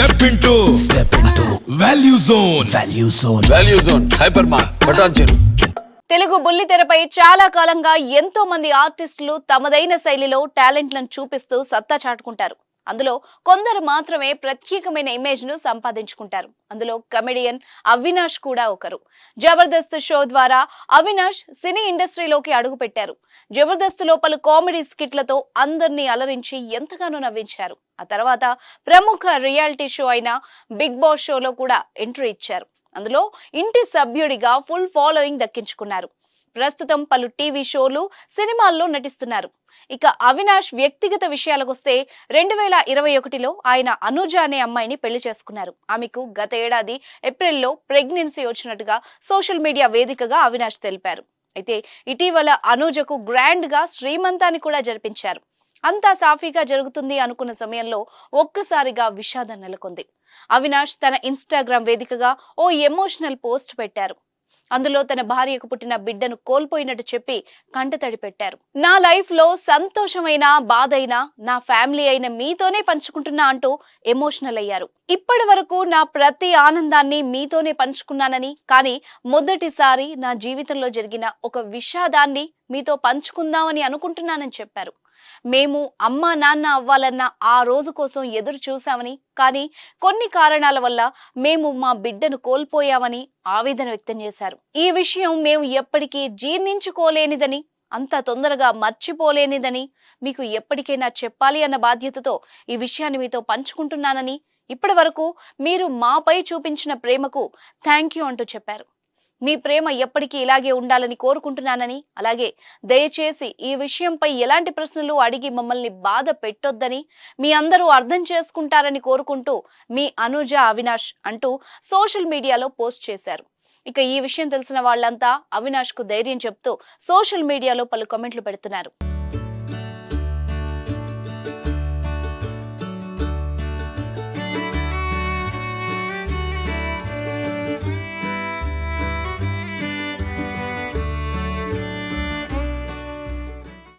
Step into step into value zone value zone value zone hyper mark button చెరు తెలుగు బుల్లితెరపై చాలా కాలంగా ఎంతో మంది ఆర్టిస్టులు తమదైన శైలిలో టాలెంట్లను చూపిస్తూ సత్తా చాటుకుంటారు. అందులో కొందరు మాత్రమే ప్రత్యేకమైన ఇమేజ్ను సంపాదించుకుంటారు. అందులో కమెడియన్ అవినాష్ కూడా ఒకరు. జబర్దస్త్ షో ద్వారా అవినాష్ సినీ ఇండస్ట్రీలోకి అడుగుపెట్టారు. జబర్దస్త్ లోపల కామెడీ స్కిట్లతో అందరినీ అలరించి ఎంతగానో నవ్వించారు. ఆ తర్వాత ప్రముఖ రియాలిటీ షో అయిన బిగ్ బాస్ షోలో కూడా ఎంట్రీ ఇచ్చారు. అందులో ఇంటి సభ్యుడిగా ఫుల్ ఫాలోయింగ్ దక్కించుకున్నారు. ప్రస్తుతం పలు టీవీ షోలు సినిమాల్లో నటిస్తున్నారు. ఇక అవినాష్ వ్యక్తిగత విషయాలకు వస్తే రెండు వేల ఇరవై ఒకటిలో ఆయన అనుజ అనే అమ్మాయిని పెళ్ళి చేసుకున్నారు. ఆమెకు గత ఏడాది ఏప్రిల్లో ప్రెగ్నెన్సీ వచ్చినట్టుగా సోషల్ మీడియా వేదికగా అవినాష్ తెలిపారు. అయితే ఇటీవల అనుజకు గ్రాండ్గా శ్రీమంతాన్ని కూడా జరిపించారు. అంతా సాఫీగా జరుగుతుంది అనుకున్న సమయంలో ఒక్కసారిగా విషాదం నెలకొంది. అవినాష్ తన ఇన్స్టాగ్రామ్ వేదికగా ఓ ఎమోషనల్ పోస్ట్ పెట్టారు. అందులో తన భార్యకు పుట్టిన బిడ్డను కోల్పోయినట్టు చెప్పి కంటతడి పెట్టారు నా లైఫ్లో సంతోషమైనా బాధైనా నా ఫ్యామిలీ అయిన మీతోనే పంచుకుంటున్నా అంటూ ఎమోషనల్ అయ్యారు. ఇప్పటి వరకు నా ప్రతి ఆనందాన్ని మీతోనే పంచుకున్నానని కానీ మొదటిసారి నా జీవితంలో జరిగిన ఒక విషాదాన్ని మీతో పంచుకుందామని అనుకుంటున్నానని చెప్పారు. మేము అమ్మ నాన్న అవ్వాలన్న ఆ రోజు కోసం ఎదురు చూశామని కానీ కొన్ని కారణాల వల్ల మేము మా బిడ్డను కోల్పోయామని ఆవేదన వ్యక్తం చేశారు. ఈ విషయం మేము ఎప్పటికీ జీర్ణించుకోలేనిదని అంత తొందరగా మర్చిపోలేనిదని మీకు ఎప్పటికైనా చెప్పాలి అన్న బాధ్యతతో ఈ విషయాన్ని మీతో పంచుకుంటున్నానని ఇప్పటి వరకు మీరు మాపై చూపించిన ప్రేమకు థ్యాంక్ యూ అంటూ చెప్పారు. మీ ప్రేమ ఎప్పటికీ ఇలాగే ఉండాలని కోరుకుంటున్నానని అలాగే దయచేసి ఈ విషయంపై ఎలాంటి ప్రశ్నలు అడిగి మమ్మల్ని బాధ పెట్టొద్దని మీ అందరూ అర్థం చేసుకుంటారని కోరుకుంటూ మీ అనుజ అవినాష్ అంటూ సోషల్ మీడియాలో పోస్ట్ చేశారు. ఇక ఈ విషయం తెలిసిన వాళ్ళంతా అవినాష్కు ధైర్యం చెప్తూ సోషల్ మీడియాలో పలు కమెంట్లు పెడుతున్నారు.